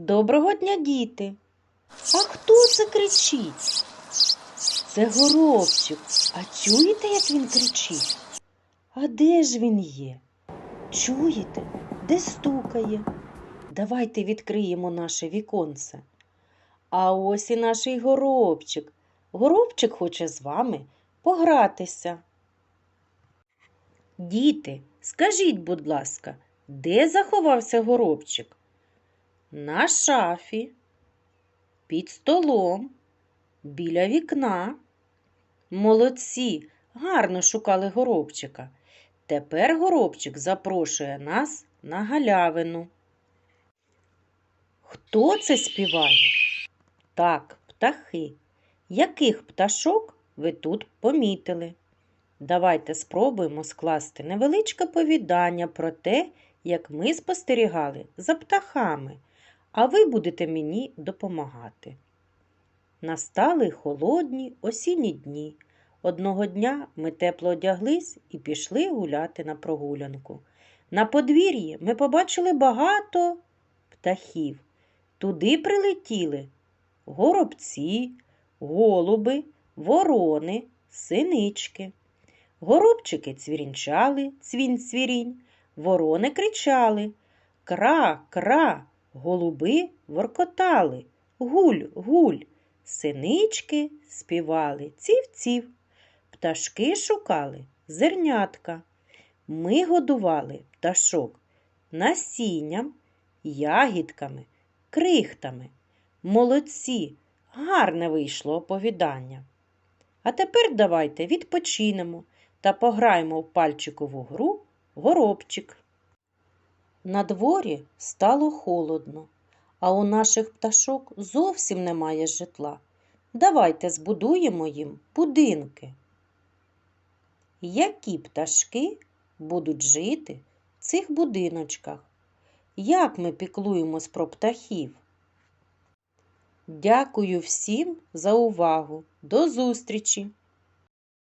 Доброго дня, діти. А хто це кричить? Це горобчик. А чуєте, як він кричить? А де ж він є? Чуєте, де стукає? Давайте відкриємо наше віконце. А ось і наш горобчик. Горобчик хоче з вами погратися. Діти, скажіть, будь ласка, де заховався горобчик? На шафі, під столом, біля вікна. Молодці, гарно шукали горобчика. Тепер горобчик запрошує нас на галявину. Хто це співає? Так, птахи. Яких пташок ви тут помітили? Давайте спробуємо скласти невеличке повідання про те, як ми спостерігали за птахами, а ви будете мені допомагати. Настали холодні осінні дні. Одного дня ми тепло одяглись і пішли гуляти на прогулянку. На подвір'ї ми побачили багато птахів. Туди прилетіли горобці, голуби, ворони, синички. Горобчики цвірінчали, цвінь-цвірінь, ворони кричали Кра, кра, голуби воркотали, гуль, гуль, синички співали ців-ців, пташки шукали зернятка. Ми годували пташок насінням, ягідками, крихтами. Молодці, гарне вийшло оповідання. А тепер давайте відпочинемо та пограємо в пальчикову гру горобчик. На дворі стало холодно, а у наших пташок зовсім немає житла. Давайте збудуємо їм будинки. Які пташки будуть жити в цих будиночках? Як ми піклуємось про птахів? Дякую всім за увагу. До зустрічі!